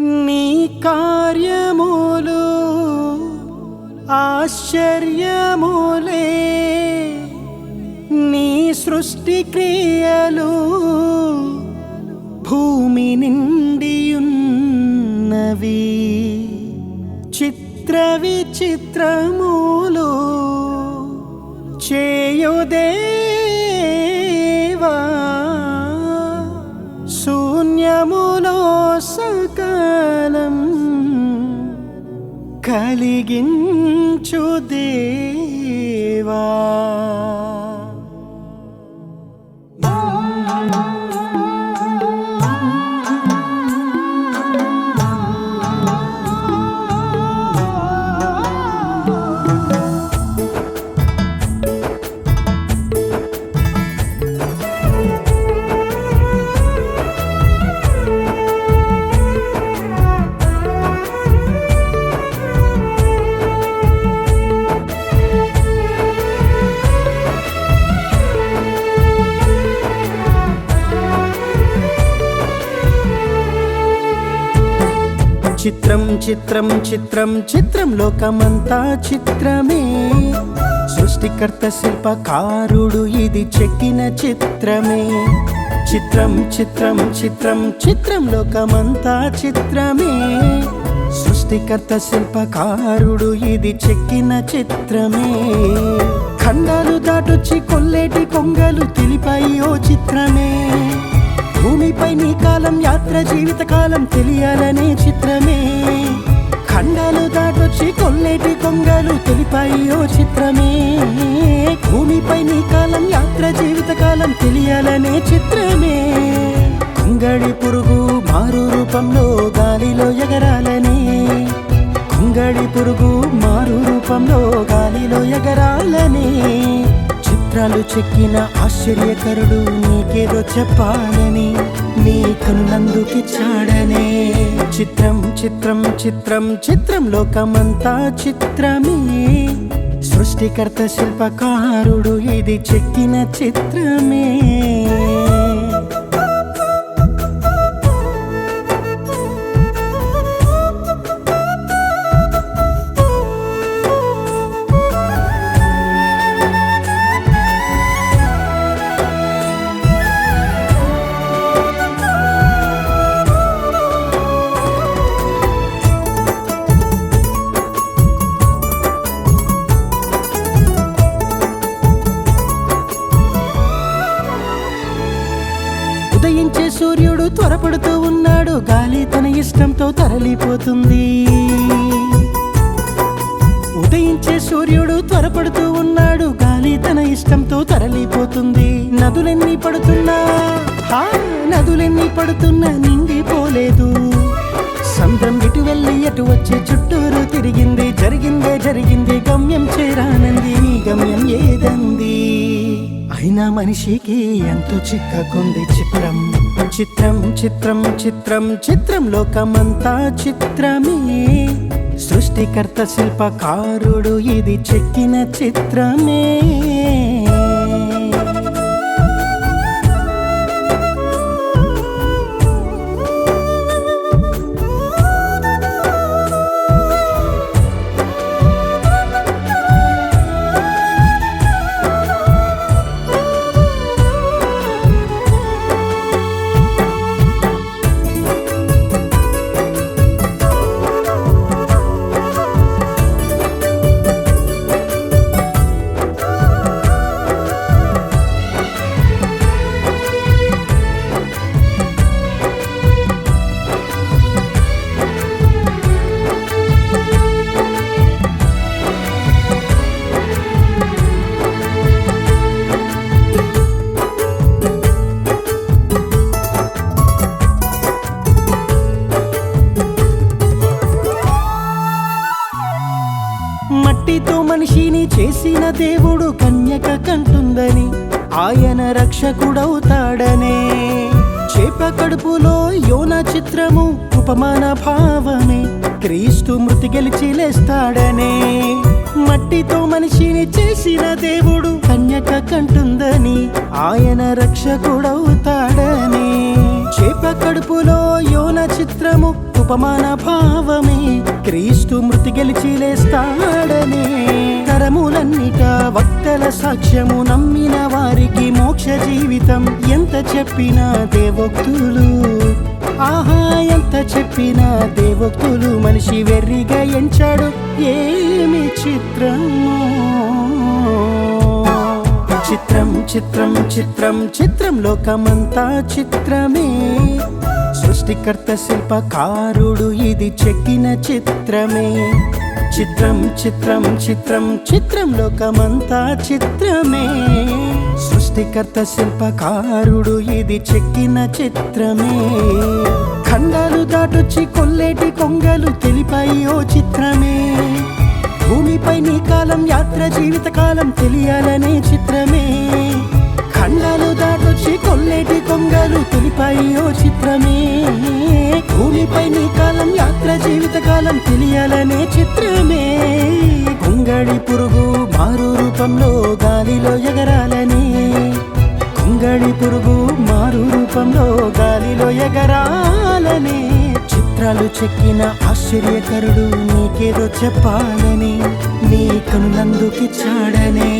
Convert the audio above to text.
నీ కార్యములు ఆశ్చర్యములే. నీ సృష్టి క్రియలు భూమి నిండియున్నవి. చిత్ర విచిత్రములు చేయుదే కలిగించు దేవా. చిత్రం చిత్రం చిత్రం చిత్రం లోకమంతా చిత్రమే. సృష్టికర్త శిల్పకారుడు ఇది చెక్కిన చిత్రమే. చిత్రం చిత్రం చిత్రం చిత్రం లోకమంతా చిత్రమే. సృష్టికర్త శిల్పకారుడు ఇది చెక్కిన చిత్రమే. ఖండాలు దాటొచ్చి కొల్లేటి కొంగలు తెలిపాయి ఓ చిత్రమే. భూమిపై నీ కాలం యాత్ర జీవిత కాలం తెలియాలనే చిత్రమే. ఖండాలు దాటొచ్చి కొల్లేటి కొంగలు తెలిపాయి ఓ చిత్రమే. భూమిపై నీ కాలం యాత్ర జీవిత కాలం తెలియాలనే చిత్రమే. కుంగడి పురుగు మారు రూపంలో గాలిలో ఎగరాలని. కుంగడి పురుగు మారు రూపంలో గాలిలో ఎగరాలని. చిత్రాలు చెక్కిన ఆశ్చర్యకరుడు నీకేదో చెప్పాలని. నీ కనులందుకిచ్చాడనే చిత్రం చిత్రం చిత్రం చిత్రం లోకమంతా చిత్రమే. సృష్టికర్త శిల్పకారుడు ఇది చెక్కిన చిత్రమే. సూర్యుడు త్వరపడుతూ ఉన్నాడు. గాలి తన ఇష్టంతో తరలిపోతుంది. ఉదయించే సూర్యుడు త్వరపడుతూ ఉన్నాడు. గాలి తన ఇష్టంతో తరలిపోతుంది. నదులెన్ని పడుతున్నా? హా నదులెన్ని పడుతున్నా? నిండిపోలేదు. సంద్రం ఇటు వెళ్ళి అటు వచ్చి చుట్టూరు తిరిగింది. జరిగిందే జరిగింది గమ్యం చేరా మనిషికి ఎంతో చిక్కకుంది చిత్రం. చిత్రం చిత్రం చిత్రం చిత్రం లోకమంతా చిత్రమే. సృష్టికర్త శిల్పకారుడు ఇది చెక్కిన చిత్రమే. మట్టితో మనిషిని చేసిన దేవుడు కన్యక కంటుందని ఆయన రక్షకుడవుతాడనే. చేప కడుపులో యోన చిత్రము ఉపమాన భావమే. క్రీస్తు మృతి గెలిచి లేస్తాడనే. మట్టితో మనిషిని చేసిన దేవుడు కన్యక కంటుందని ఆయన రక్షకుడవుతాడనే. చేప కడుపులో యోన చిత్రము ఉపమాన భావమే. క్రీస్తు మృతి గెలిచి లేస్తాడనే. తరములన్నిట వక్తల సాక్ష్యము నమ్మిన వారికి మోక్ష జీవితం ఎంత చెప్పినా దేవోక్తులు. ఆహా ఎంత చెప్పినా దేవోక్తులు మనిషి వెర్రిగా ఎంచాడు. ఏమి చిత్రమో. చిత్రం చిత్రం చిత్రం చిత్రం లోకమంతా చిత్రమే. సృష్టికర్త శిల్పకారుడు ఇది చెక్కిన చిత్రమే. చిత్రం చిత్రం చిత్రం చిత్రం లోకమంతా చిత్రమే. సృష్టికర్త శిల్పకారుడు ఇది చెక్కిన చిత్రమే. ఖండాలు దాటొచ్చి కొల్లేటి కొంగలు తెలిపాయి ఓ చిత్రమే. భూమిపై నీ కాలం యాత్ర జీవిత కాలం తెలియాలనే చిత్రమే. ఖండాలు దాటొచ్చి కొల్లేటి కొంగలు తెలిపాయి ఓ చిత్రమే. భూమిపై నీ కాలం యాత్ర జీవిత కాలం తెలియాలనే చిత్రమే. కొంగడి పురుగు మారు రూపంలో గాలిలో ఎగరాలని. కొంగడి పురుగు మారు రూపంలో గాలిలో ఎగరాలని. చిత్రాలు చెక్కిన ఆశ్చర్యకరుడు నీకేదో చెప్పాలని. నీ కనులందుకిచ్చాడనే